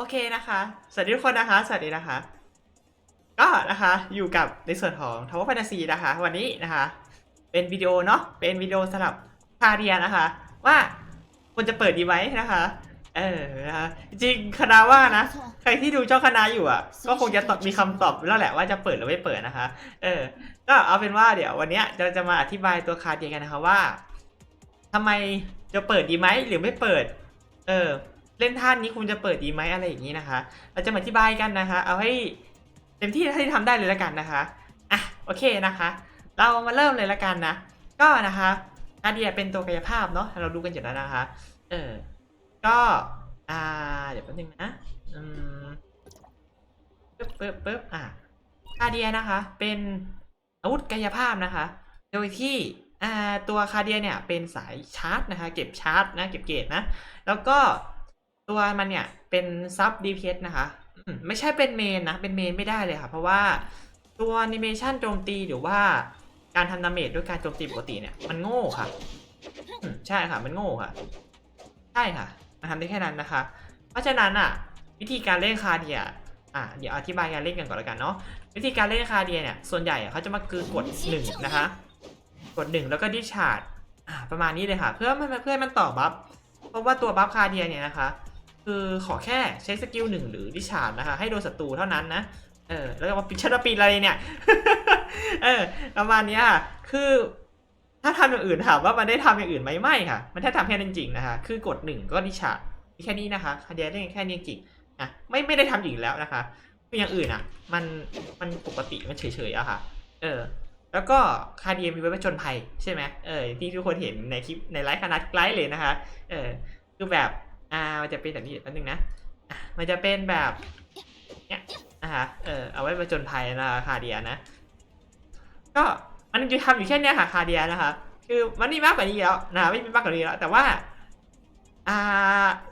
โอเคนะคะ สวัสดีทุกคนนะคะ สวัสดีนะคะ ก็นะคะอยู่กับในส่วนของทาวเวอร์แฟนตาซีนะคะ วันนี้นะคะ เป็นวิดีโอเนาะเป็นวิดีโอสำหรับคาเดียนะคะ ว่าควรจะเปิดดีไหมนะคะ เออนะคะจริงคณะว่านะ ใครที่ดูเจ้าคณะอยู่อะ ก็คงจะตอบมีคำตอบแล้วแหละว่าจะเปิดหรือไม่เปิดนะคะ เออ ก็เอาเป็นว่าเดี๋ยววันนี้เราจะมาอธิบายตัวคาเดียกันนะคะว่าทำไมจะเปิดดีไหมหรือไม่เปิด เออ เล่นท่านนี้คุณจะเปิดดีไหมอะไรอย่างนี้นะคะ เราจะมาอธิบายกันนะคะ เอาให้เต็มที่เท่าที่ทำได้เลยละกันนะคะอะโอเคนะคะ เรามาเริ่มเลยละกันนะ ก็นะคะอาเดียเป็นตัวกายภาพเนาะเราดูกันอยู่แล้วนะคะเออก็อ่าเดี๋ยวแป๊บนึงนะอืมปึ๊บปึ๊บปึ๊บอะคาเดียนะคะ เป็นอาวุธกายภาพนะคะ โดยที่อ่าตัวคาเดียเนี่ยเป็นสายชาร์จนะคะ เก็บชาร์จนะเก็บเกรดนะ แล้วก็ ตัวมันเนี่ยเป็นซับ DPS นะคะ ไม่ใช่เป็นเมนนะ เป็นเมนไม่ได้เลยค่ะ เพราะว่าตัวแอนิเมชันโจมตีหรือว่าการทำดาเมจด้วยการโจมตีปกติเนี่ย มันโง่ค่ะใช่ค่ะมันโง่ค่ะ ใช่ค่ะมันทำได้แค่นั้นนะคะ เพราะฉะนั้นอะ วิธีการเล่นคาเดียอะเดี๋ยวอธิบายการเล่นกันก่อนแล้วกันเนาะวิธีการเล่นคาเดียเนี่ยส่วนใหญ่เขาจะมาคือกดหนึ่งนะคะ กดหนึ่งแล้วก็ดิชาร์ดประมาณนี้เลยค่ะ เพื่อมันเพื่อให้มันต่อบัฟเพราะว่าตัวบัฟคาเดียเนี่ยนะคะ คือขอแค่ใช้สกิลหนึ่งหรือดิชาร์ดนะคะ ให้โดนศัตรูเท่านั้นนะ เออ แล้วก็มาปิดชนปีอะไรเนี่ย เออ ประมาณนี้ค่ะคือถ้าทำอย่างอื่นถามว่ามันได้ทำอย่างอื่นไหมไม่ค่ะ มันแค่ทำแค่นั้นจริงๆนะคะ คือกดหนึ่งก็ดิชาร์ดมีแค่นี้นะคะคาเดียเล่นแค่นี้จริงๆนะไม่ไม่ได้ทำอีกแล้วนะคะคืออย่างอื่นอะ มันมันปกติมันเฉยๆอะค่ะ เออ แล้วก็คาเดียมีไว้ประจนภัยใช่ไหมเออที่ทุกคนเห็นในคลิปในไลฟ์คณะไลฟ์เลยนะคะ เออคือแบบ อ่ามันจะเป็นแบบนี้แป๊บนึงนะมันจะเป็นแบบเนี้ยนะคะเออเอาไว้ประจนภัยนะคะคาเดียนะ ก็มันจะทำอยู่แค่เนี้ยค่ะคาเดียนะคะคือมันไม่มากกว่านี้แล้วนะไม่มีมากกว่านี้แล้วแต่ว่าอ่า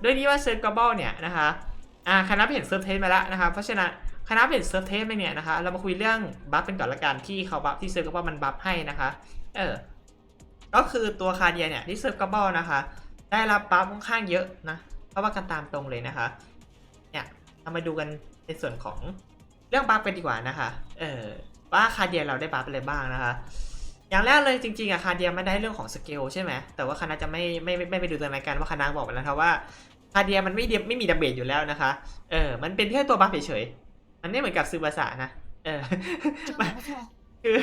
ด้วยนี้ว่าเซิร์ฟกอบลเนี่ยนะคะอ่าคณะเห็นเซิร์ฟเทสมาแล้วนะคะเพราะฉะนั้นคณะเห็นเซิร์ฟเทสเนี่ยนะคะเรามาคุยเรื่องบัฟเป็นก่อนละกันที่เขาบัฟที่เซิร์ฟกอบลมันบัฟให้นะคะ เออก็คือตัวคาเดียเนี่ยที่เซิร์ฟกอบลนะคะ ได้รับบัฟค่อนข้างเยอะนะเพราะว่ากันตามตรงเลยนะคะ เนี่ยเรามาดูกันในส่วนของเรื่องบัฟกันดีกว่านะคะ เออว่าคาเดียเราได้บัฟอะไรบ้างนะคะ อย่างแรกเลยจริงๆอะคาเดียไม่ได้เรื่องของสเกลใช่ไหมแต่ว่าคณะจะไม่ไม่ไม่ไปดูตัวรายการว่าคณะบอกไปแล้วครับว่าคาเดียมันไม่เดีไม่มีดับเบิลอยู่แล้วนะคะ เออ มันเป็นแค่ตัวบัฟเฉยๆ มันไม่เหมือนกับซูบาสานะ เออ คือ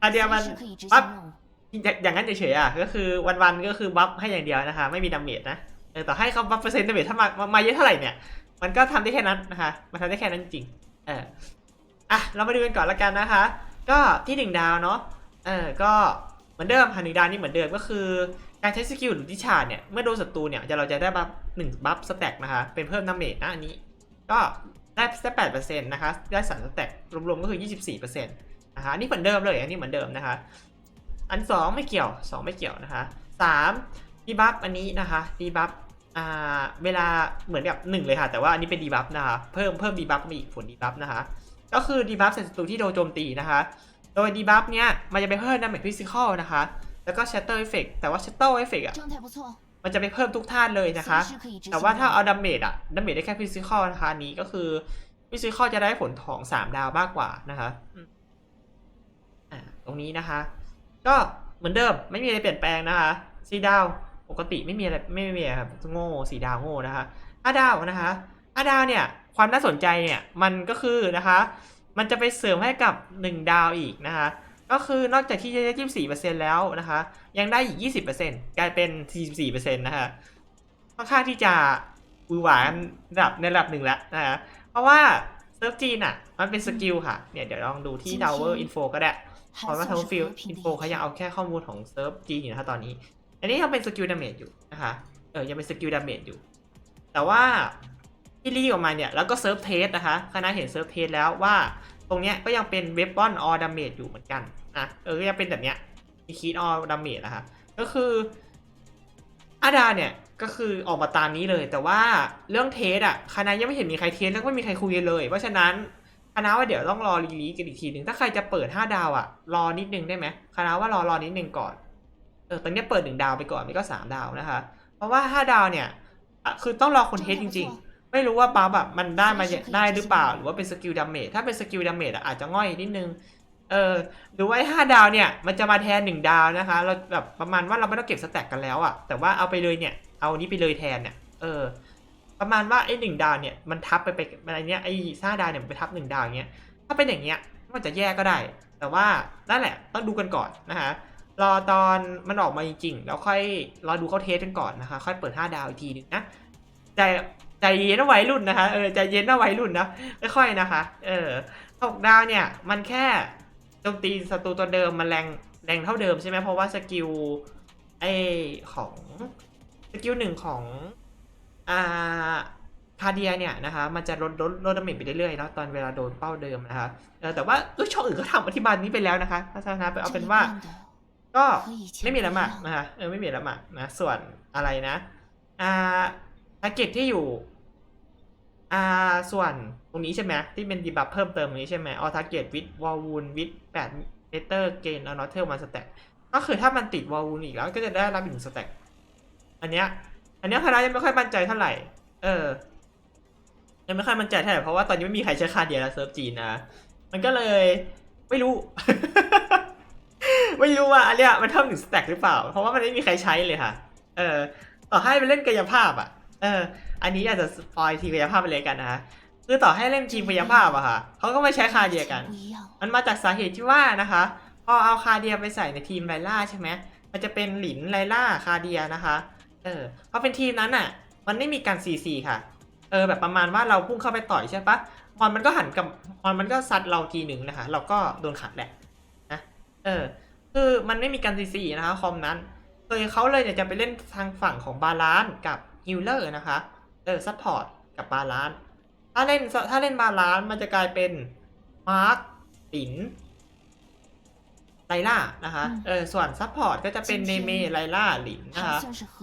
คาเดียมันบัฟ อย่างนั้นเฉยๆอะก็คือวันๆก็คือบัฟให้อย่างเดียวนะคะ ไม่มีดาเมจนะเออต่ให้เขาบัฟเปอร์เซ็นต์ดาเมจถ้ามามาเยอะเท่าไหร่เนี่ย มันก็ทำได้แค่นั้นนะคะมันทำได้แค่นั้นจริงเอออะเรามาดูกันก่อนละกันนะคะ ก็ที่หนึ่งดาวเนาะเออก็เหมือนเดิมค่ะหนึ่งดาวนี่เหมือนเดิมก็คือการใช้สกิลหรือดิชาร์ดเนี่ยเมื่อโดนศัตรูเนี่ยจะเราจะได้บัฟหนึ่งบัฟสแต็กนะคะเป็นเพิ่มดาเมจนะอันนี้ ก็ได้ได้แปดเปอร์เซ็นต์นะคะได้สามสแต็กรวมๆก็คือยี่สิบสี่เปอร์เซ็นต์นะคะอันนี้เหมือนเดิมเลยอันนี้เหมือนเดิมนะคะ อันสองไม่เกี่ยวสองไม่เกี่ยวนะคะสามดีบัฟอันนี้นะคะดีบัฟอ่าเวลาเหมือนกับหนึ่งเลยค่ะ แต่ว่าอันนี้เป็นดีบัฟนะคะเพิ่มเพิ่มดีบัฟมาอีกผลดีบัฟนะคะก็คือดีบัฟใส่ศัตรูที่โดนโจมตีนะคะ โดยดีบัฟเนี้ยมันจะไปเพิ่มดาเมจฟิสิกอลนะคะ แล้วก็ชัตเตอร์เอฟเฟกต์แต่ว่าชัตเตอร์เอฟเฟกอะมันจะไปเพิ่มทุกท่านเลยนะคะ แต่ว่าถ้าเอาดาเมจอะดาเมจได้แค่ฟิสิกอลนะคะนี้ก็คือฟิสิกอลจะได้ผลของสามดาวมากกว่านะคะตรงนี้นะคะ ก็เหมือนเดิมไม่มีอะไรเปลี่ยนแปลงนะคะสีดาวปกติไม่มีอะไรไม่มีอะไรครับโง่สีดาวโง่นะคะห้าดาวนะคะห้าดาวเนี่ยความน่าสนใจเนี่ยมันก็คือนะคะมันจะไปเสริมให้กับ 1 ดาวอีกนะคะก็คือนอกจากที่จะได้ยี่เปอร์เซ็นแล้วนะคะ ยังได้อีกยี่สิบเปอร์เซ็นกลายเป็นสี่สิบสี่เปอร์เซ็นต์นะคะค่อนข้างที่จะหวือหวานระดับในระดับหนึ่งแล้วนะฮะเพราะว่าเซิร์ฟจีนอะ มันเป็นสกิลค่ะ เนี่ยเดี๋ยวลองดูที่ Tower Info ก็ได้ เพราะว่า Tower Field Info เขายังเอาแค่ข้อมูลของเซิร์ฟจีนอยู่นะคะตอนนี้ อันนี้ยังเป็นสกิลดาเมจอยู่นะคะเออยังเป็นสกิลดาเมจอยู่ แต่ว่าที่รีออกมาเนี่ยแล้วก็เซิร์ฟเทสนะคะคณะเห็นเซิร์ฟเทสแล้วว่าตรงเนี้ยก็ยังเป็นเว p อนออดาเมจอยู่เหมือนกันอะเออก็ยังเป็นแบบเนี้ยมีคีดออดาเมจนะคะก็คืออาดาเนี่ยก็คือออกมาตามนี้เลย แต่ว่าเรื่องเทสอะคณะยังไม่เห็นมีใครเทสแล้วก็ไม่มีใครคุยกันเลย เพราะฉะนั้น คณะว่าเดี๋ยวต้องรอรีลีสกันอีกทีหนึ่งถ้าใครจะเปิด5ดาวอะรอนิดนึงได้ไหมคณะว่ารอรอนิดนึงก่อนเออตอนนี้เปิดหนึ่งดาวไปก่อนนี่ก็สามดาวนะคะ เพราะว่า5ดาวเนี่ยอะคือต้องรอคนเทสจริง ๆ ไม่รู้ว่าบัฟแบบมันได้มาได้หรือเปล่า หรือว่าเป็นสกิลดาเมจถ้าเป็นสกิลดาเมจอะอาจจะง่อยนิดนึงเออหรือว่าไอ้ห้าดาวเนี่ยมันจะมาแทนหนึ่งดาวนะคะ เราแบบประมาณว่าเราไม่ต้องเก็บสแต็กกันแล้วอะแต่ว่าเอาไปเลยเนี่ยเอานี้ไปเลยแทนเนี่ยเออ ประมาณว่าไอ้หนึ่งดาวเนี่ยมันทับไปไปอะไรเนี้ยไอ้ห้าดาวเนี่ยมันไปทับหนึ่งดาวอย่างเงี้ยถ้าเป็นอย่างเงี้ยมันจะแย่ก็ได้ แต่ว่านั่นแหละต้องดูกันก่อนนะคะ รอตอนมันออกมาจริงๆแล้วค่อยรอดูเขาเทสกันก่อนนะคะ ค่อยเปิด 5 ดาวอีกทีนึงนะใจใจเย็นนะวัยรุ่นนะคะเออใจเย็นนะวัยรุ่นนะค่อยๆนะคะ เออหกดาวเนี่ยมันแค่โจมตีศัตรูตัวเดิมมันแรงแรงเท่าเดิมใช่ไหมเพราะว่าสกิลไอของสกิลหนึ่งของ อ่าคาเดียเนี่ยนะคะมันจะลดลดลดดาเมจไปเรื่อยๆเนาะตอนเวลาโดนเป้าเดิมนะคะแต่ว่าเออช่องอื่นก็ทำอธิบายนี้ไปแล้วนะคะถ้าชนะไปเอาเป็นว่า ก็ไม่มีอะไรมากนะคะเออไม่มีอะไรมากนะ ส่วนอะไรนะ อ่าแพ็กเกจที่อยู่ อ่าส่วนตรงนี้ใช่ไหมที่เป็นดีบัฟเพิ่มเติมตรงนี้ใช่ไหมออทาเกตวิดวอลวูนวิดแปดเมเตอร์เกนออนอเทลมาสแต็กก็คือถ้ามันติดวอลวูนอีกแล้วก็จะได้รับอีกหนึ่งสแต็กอันเนี้ย อันนี้ยคณะยังไม่ค่อยมั่นใจเท่าไหร่ เออ ยังไม่ค่อยมั่นใจเท่าไหร่เพราะว่าตอนนี้ไม่มีใครใช้คาเดียและเซิร์ฟจีนนะ มันก็เลยไม่รู้ ไม่รู้ว่าอันเนี้ยมันเท่าหนึ่งสแต็กหรือเปล่า เพราะว่ามันไม่มีใครใช้เลยค่ะ เออ ต่อให้ไปเล่นกายภาพอะ เออ อันนี้อาจจะสปอยทีมกายภาพไปเลยกันนะฮะคือต่อให้เล่นทีมกายภาพอะค่ะเขาก็ไม่ใช้คาเดียกัน มันมาจากสาเหตุที่ว่านะคะพอเอาคาเดียไปใส่ในทีมไลล่าใช่ไหมมันจะเป็นหลินไลล่าคาเดียนะคะ เออพอเป็นทีมนั้นอะ มันไม่มีการ CC ค่ะ เออแบบประมาณว่าเราพุ่งเข้าไปต่อยใช่ปะมอนมันก็หันกับมอนมันก็ซัดเราทีหนึ่งนะคะเราก็โดนขัดแหละนะเออ คือมันไม่มีการ CC นะคะคอมนั้นเลยเขาเลยเนี่ยจะไปเล่นทางฝั่งของบาลานกับฮิลเลอร์นะคะ เออซัพพอร์ตกับบาลานถ้าเล่นถ้าเล่นบาลานมันจะกลายเป็นมาร์คติน ไลล่านะคะเออส่วนซัพพอร์ตก็จะเป็นเนเมไลล่าหลินนะคะ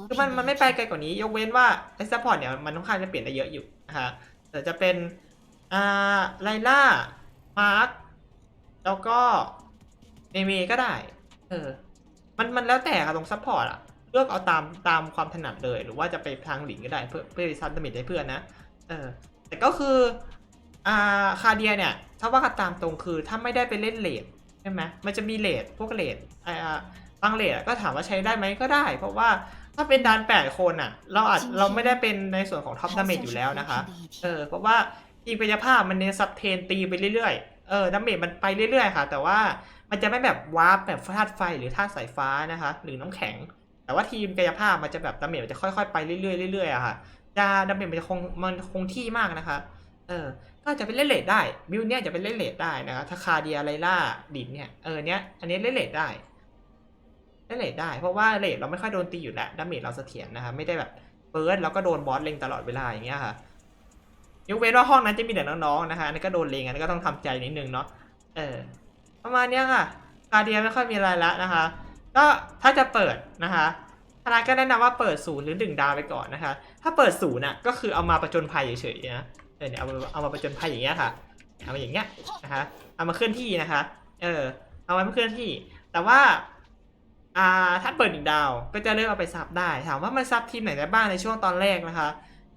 คือมันมันไม่ไปไกลกว่านี้ ยกเว้นว่าไอ้ซัพพอร์ตเนี่ยมันค่อนข้างจะเปลี่ยนได้เยอะอยู่นะคะแต่จะเป็นอ่าไลล่ามาร์คแล้วก็เนเมก็ได้ เออ มันมันแล้วแต่ค่ะตรงซัพพอร์ตอะเลือกเอาตามตามความถนัดเลย หรือว่าจะไปทางหลินก็ได้เพื่อเพื่อซันตมิทให้เพื่อนนะเออแต่ก็คืออ่าคาเดียเนี่ยถ้าว่ากันตามตรงคือถ้าไม่ได้ไปเล่นเลด ช่ไหมมันจะมีเลดพวกเลดอ่าบางเลดอะก็ถามว่าใช้ได้ไหมก็ได้ เพราะว่าถ้าเป็นดานแปดคนอะ เราอาจเราไม่ได้เป็นในส่วนของท็อปดาเมจอยู่แล้วนะคะ เออ เพราะว่าทีมกายภาพมันเน้นซับเทนตีไปเรื่อยๆ เออดาเมจมันไปเรื่อยๆค่ะ แต่ว่ามันจะไม่แบบวาร์ปแบบธาตุไฟหรือธาตุสายฟ้านะคะ หรือน้ำแข็ง แต่ว่าทีมกายภาพมันจะแบบดาเมจมันจะค่อยๆไปเรื่อยๆเรื่อยๆอะค่ะจะดาเมจมันจะคงมันคงที่มากนะคะ เออ ก็จะเป็นเล่นเลดได้บิวเนี่ยจะเป็นเล่นเลดได้นะคะถ้าคาเดียไลล่าดินเนี่ยเออเนี้ยอันนี้เล่นเลดได้เล่นเลดได้ เพราะว่าเลดเราไม่ค่อยโดนตีอยู่แล้วดาเมจเราเสถียรนะคะไม่ได้แบบเปิร์แล้วก็โดนบอสเล็งตลอดเวลาอย่างเงี้ยค่ะยกเว้นว่าห้องนั้นจะมีแต่น้องๆนะคะอันนี้ก็โดนเลงอันนี้ก็ต้องทำใจนิดนึงเนาะเออประมาณเนี้ยค่ะคาเดียไม่ค่อยมีอะไรละนะคะก็ถ้าจะเปิดนะคะทนายก็แนะนำว่าเปิดศูนย์หรือหนึ่งดาวไปก่อนนะคะ ถ้าเปิดศูนย์น่ะก็คือเอามาประจนภัยเฉยๆนะ เออเนี่ยเอามาเอามาประจนภัยอย่างเงี้ยค่ะ เอามาอย่างเงี้ยนะคะ เอามาเคลื่อนที่นะคะ เออ เอาไว้มาเคลื่อนที่ แต่ว่า อ่า ถ้าเปิดหนึ่งดาว ก็จะเลือกเอาไปซับได้ ถามว่ามันซับทีมไหนได้บ้างในช่วงตอนแรกนะคะ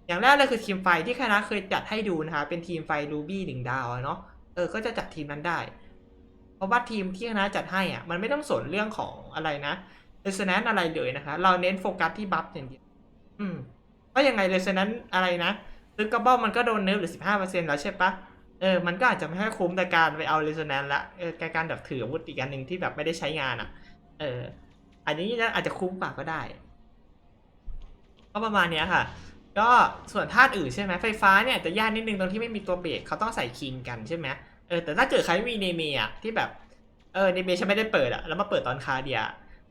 อย่างแรกเลยคือทีมไฟที่คณะเคยจัดให้ดูนะคะ เป็นทีมไฟรูบี้หนึ่งดาวเนาะ เออ ก็จะจัดทีมนั้นได้ เพราะว่าทีมที่คณะจัดให้อะ มันไม่ต้องสนเรื่องของอะไรนะเรส n นอะไรเลยนะคะ เราเน้นโฟกัสที่บัฟอย่างเดียว อืมเพราะยังไงเรส n นอะไรนะ ซื้อกระบอกมันก็โดนเนิร์ฟเหรือสิบห้าเปอร์เซ็นต์แล้วใช่ปะเออ มันก็อาจจะไม่ค่อยคุ้มในการไปเอาเรส n น n ละเออการแบบถืออาวุธอีกอันหนึ่งที่แบบไม่ได้ใช้งานอะ เออ อันนี้อาจจะคุ้มกว่าก็ได้ ก็ประมาณเนี้ยค่ะ ก็ส่วนธาตุอื่นใช่ไหมไฟฟ้าเนี่ยจะยากนิดนึงตรงที่ไม่มีตัวเบรกเขาต้องใส่คิงกันใช่ไหมเออแต่ถ้าเกิดใครม่มีเนเมียที่แบบเออเนเมียฉันไม่ได้เปิดอะแล้วมาเปิดตอนคาเดีย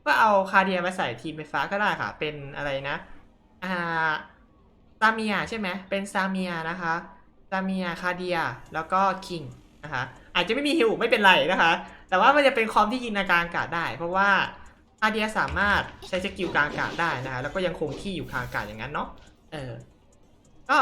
ก็เอาคาเดียมาใส่ทีมไฟฟ้าก็ได้ค่ะ เป็นอะไรนะ อ่า ซาเมียใช่ไหมเป็นซาเมียนะคะซาเมียคาเดียแล้วก็คิงนะคะอาจจะไม่มีฮิวไม่เป็นไรนะคะ แต่ว่ามันจะเป็นคอมที่ยิงในกางอากาศได้ เพราะว่าคาเดียสามารถใช้สกิลกลางอากาศได้นะคะแล้วก็ยังคงที่อยู่กลางอากาศอย่างนั้นเนาะเออก็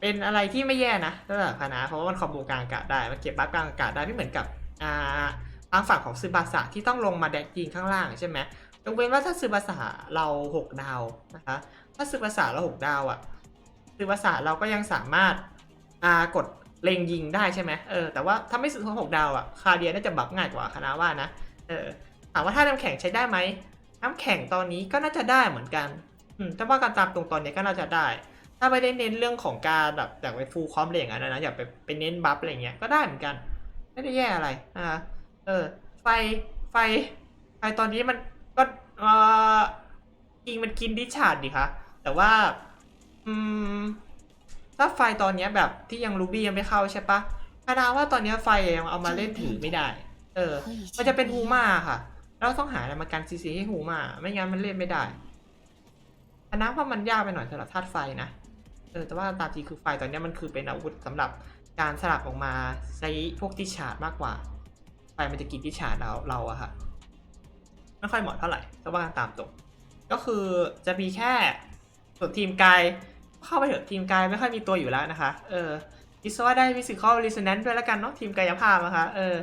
เป็นอะไรที่ไม่แย่นะสำหรับคณะเพราะว่ามันคอมโบกลางอากาศได้มันเก็บบัฟกลางอากาศได้ไม่เหมือนกับอ่าทางฝั่งของซึบาสะที่ต้องลงมาแดกยิงข้างล่างใช่ไหมยกเว้นว่าถ้าซึบาสะเราหกดาวนะคะถ้าซึบาสะเราหกดาวอะ่ะ ซื้อภาษาเราก็ยังสามารถอ่ากดเล็งยิงได้ใช่ไหมเออแต่ว่าถ้าไม่ซื้อหกดาวอะคาเดียน่าจะบัฟง่ายกว่าคณะว่านะเออถามว่าถ้าน้ำแข็งใช้ได้ไหมน้ำแข็งตอนนี้ก็น่าจะได้เหมือนกันอืมถ้าว่ากันตามตรงตอนนี้ก็น่าจะได้ ถ้าไม่ได้เน้นเรื่องของการแบบอยากไปฟูลคอมอะไรอย่างนั้นนะอยากไปไปเน้นบัฟอะไรเงี้ยก็ได้เหมือนกัน ไม่ได้แย่อะไรนะคะเออไฟไฟไฟตอนนี้มันก็เออจริงมันกินดิชาร์ดดิคะแต่ว่า อืมถ้าไฟตอนเนี้ยแบบที่ยังรูบี้ยังไม่เข้าใช่ปะคาดาว่าตอนเนี้ยไฟยังเอามาเล่นถือไม่ได้ เออ มันจะเป็นฮูมาค่ะ เราต้องหาอะไรมากันซีซีให้ฮูมาไม่งั้นมันเล่นไม่ได้อันนั้นว่ามันยากไปหน่อยสำหรับธาตุไฟนะ เออ แต่ว่าตามจริงคือไฟตอนนี้มันคือเป็นอาวุธสำหรับการสลับออกมาใช้พวกดิชาดมากกว่า ไฟมันจะกินดิชาดเราเราอะค่ะ ไม่ค่อยเหมาะเท่าไหร่ถ้าว่าตามตรงก็คือจะมีแค่ส่วนทีมกาย เข้าไปเถอะทีมกายไม่ค่อยมีตัวอยู่แล้วนะคะ เออคิดว่าได้ฟิสิกอลรีเซนแนนด้วยแล้วกันเนาะทีมกายภาพนะคะ เออ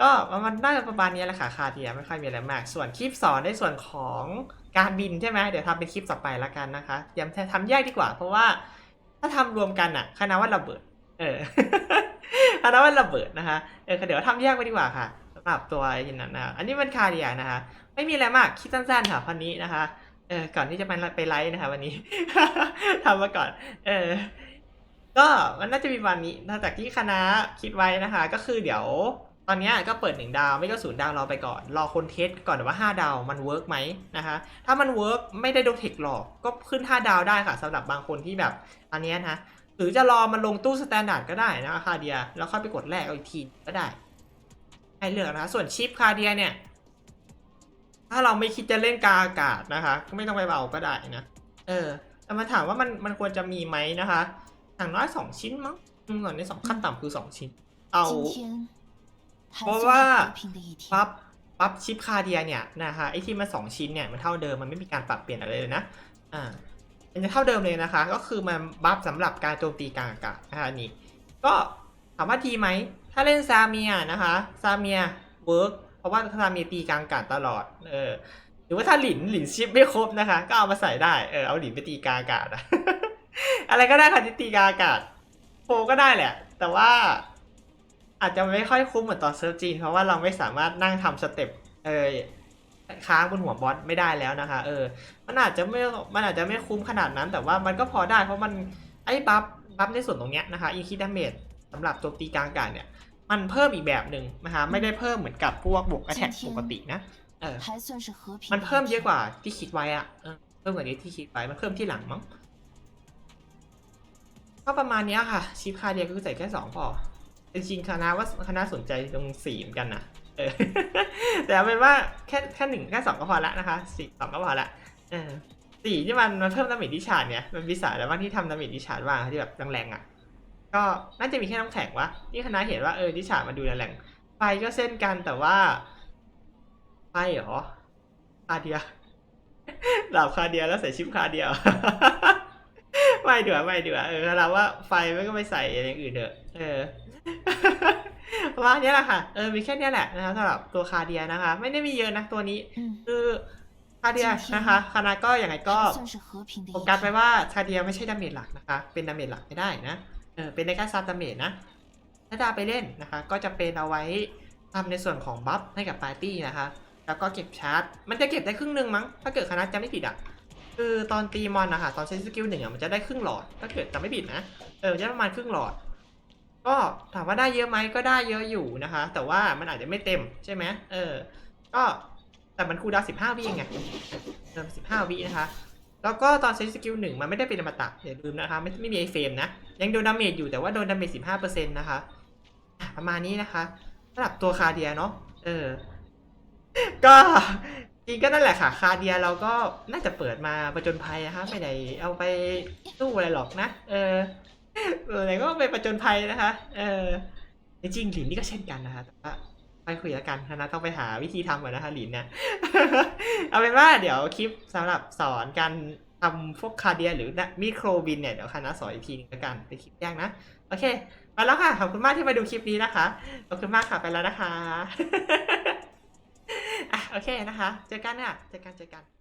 ก็มันน่าจะประมาณนี้แหละค่ะคาเทียไม่ค่อยมีอะไรมาก ส่วนคลิปสอนในส่วนของการบินใช่ไหมเดี๋ยวทำเป็นคลิปต่อไปละกันนะคะย้ำทำแยกดีกว่า เพราะว่าถ้าทำรวมกันอะคณะว่าระเบิด เออคณะว่าระเบิดนะคะ เออเดี๋ยวทำแยกไปดีกว่าค่ะสำหรับตัวไอ้นั้นนะคะอันนี้มันคาเดียนะคะ ไม่มีอะไรมากคิดสั้นๆค่ะพันนี้นะคะ เออก่อนที่จะไปไปไลฟ์นะคะวันนี้ ทำมาก่อน เออ ก็มันน่าจะมีวันนี้นอกจากที่คณะคิดไว้นะคะ ก็คือเดี๋ยวตอนเนี้ยก็เปิดหนึ่งดาวไม่ก็ศูนย์ดาวรอไปก่อน รอคนเทสก่อนว่าห้าดาวมันเวิร์กไหมนะคะ ถ้ามันเวิร์กไม่ได้โดนเทคหลอก ก็ขึ้นห้าดาวได้ค่ะสำหรับบางคนที่แบบ อันเนี้ยนะหรือจะรอมันลงตู้สแตนดาร์ดก็ได้นะคาเดีย แล้วค่อยไปกดแลกเอาอีกทีก็ได้ให้เลือกนะะส่วนชิปคาเดียเนี่ย ถ้าเราไม่คิดจะเล่นกาอากาศนะคะ ก็ไม่ต้องไปเบาก็ได้นะ เออแต่มาถามว่ามันมันควรจะมีไหมนะคะอย่างน้อยสองชิ้นมั้งก่อนในสองขั้นต่ำคือสองชิ้น เอา เพราะว่าปับปั๊บชิปคาเดียเนี่ยนะคะไอที่มาสองชิ้นเนี่ยมันเท่าเดิมมันไม่มีการปรับเปลี่ยนอะไรเลยนะ อ่ามันจะเท่าเดิมเลยนะคะ ก็คือมันบัฟสำหรับการโจมตีกลางอากาศนะคะนี่ก็ถามว่าดีไหม ถ้าเล่นซาเมียนะคะซาเมียเวิร์ก ราะว่าซามีตีกลางกาศตลอด เออ หรือว่าถ้าหลินหลินชิปไม่ครบนะคะ ก็เอามาใส่ได้ เออ เอาหลินไปตีกลางอากาศอะอะไรก็ได้ค่ะที่ตีกลางอากาศโฟก็ได้แหละ แต่ว่าอาจจะไม่ค่อยคุ้มเหมือนตอนเซิร์ฟจีน เพราะว่าเราไม่สามารถนั่งทำสเต็ป เออค้างบนหัวบอสไม่ได้แล้วนะคะ เออ มันอาจจะไม่ มันอาจจะไม่คุ้มขนาดนั้น แต่ว่ามันก็พอได้ เพราะมันไอ้บัฟ บัฟในส่วนตรงเนี้ยนะคะอินคิดาเมจสำหรับโจมตีกลางอากาศเนี่ย มันเพิ่มอีกแบบหนึ่งนะคะไม่ได้เพิ่มเหมือนกับพวกบวกแอทแทกปกตินะเออมันเพิ่มเยอะกว่าที่คิดไว้อะเพิ่มกว่านี้ที่คิดไว้มันเพิ่มที่หลังมั้งก็ประมาณนี้ค่ะ ชิปคาเดียก็ใส่แค่สองพอจริงคณะว่าคณะสนใจตรงสี่เหมือนกันนะเออแต่เป็นว่าแค่แค่หนึ่งแค่สองก็พอละนะคะสี่สองก็พอละเออสี่ที่มันมันเพิ่มดาเมจดิชาร์ดเนี่ยมันมีสาแล้วว่าที่ทำดาเมจดิชาร์ดว่างที่แบบแรงๆอะ ก็น่าจะมีแค่น้ำแข็งวะนี่คณะเห็นว่าเออนิชามาดูในแหล่ง ไฟก็เส้นกันแต่ว่าไฟเหรอคาเดียหลับคาเดียแล้วใส่ชิมคาเดียไม่เดือไม่เดือเออเราว่าไฟมันก็ไม่ใส่อย่างอื่นเถอะเออประมาณนี้แหละค่ะเออมีแค่นี้แหละนะคะสำหรับตัวคาเดียนะคะ ไม่ได้มีเยอะนะตัวนี้ คือคาเดียนะคะคณะก็อย่างไรก็โฟกัสไปว่าคาเดียไม่ใช่ดาเมจหลักนะคะ เป็นดาเมจหลักไม่ได้นะ เออเป็นในการซับดาเมจนะ ถ้าดาไปเล่นนะคะ ก็จะเป็นเอาไว้ทำในส่วนของบัฟให้กับปาร์ตี้นะคะ แล้วก็เก็บชาร์จ มันจะเก็บได้ครึ่งหนึ่งมั้ง ถ้าเกิดคณะจะไม่ผิดอะ คือตอนตีมอนนะคะตอนใช้สกิลหนึ่งอะมันจะได้ครึ่งหลอด ถ้าเกิดจะไม่ผิดนะ เออจะประมาณครึ่งหลอด ก็ถามว่าได้เยอะไหมก็ได้เยอะอยู่นะคะ แต่ว่ามันอาจจะไม่เต็มใช่ไหมเออ ก็แต่มันคูดาวสิบห้าวิเองไงเติมสิบห้าวินะคะ แล้วก็ตอนใช้สกิลหนึ่งมันไม่ได้เป็นอมตะอย่าลืมนะคะไม่ไม่มีไอเฟมนะ ยังโดนดาเมจอยู่แต่ว่าโดนดาเมจสิบห้าเปอร์เซ็นต์นะคะอะประมาณนี้นะคะสำหรับตัวคาเดียเนาะเออ ก็จริงก็นั่นแหละค่ะ คาเดียเราก็น่าจะเปิดมาประจนภัยนะคะไม่ได้เอาไปสู้อะไรหรอกนะเออเออไหนก็ไปประจนภัยนะคะ เออจริงๆหลินนี่ก็เช่นกันนะคะแต่ว่า ไปคุยกันนะต้องไปหาวิธีทำก่อนนะคะหลินนะ เอาเป็นว่าเดี๋ยวคลิปสำหรับสอนการทำพวกคาเดียหรือมิโครบินเนี่ยเดี๋ยวคณะสอนอีกทีหนึงแล้วกันเป็นคลิปแยกนะ โอเคไปแล้วค่ะ ขอบคุณมากที่มาดูคลิปนี้นะคะ ขอบคุณมากค่ะไปแล้วนะคะอะโอเคนะคะ เจอกันเนี่ยเจอกันเจอกัน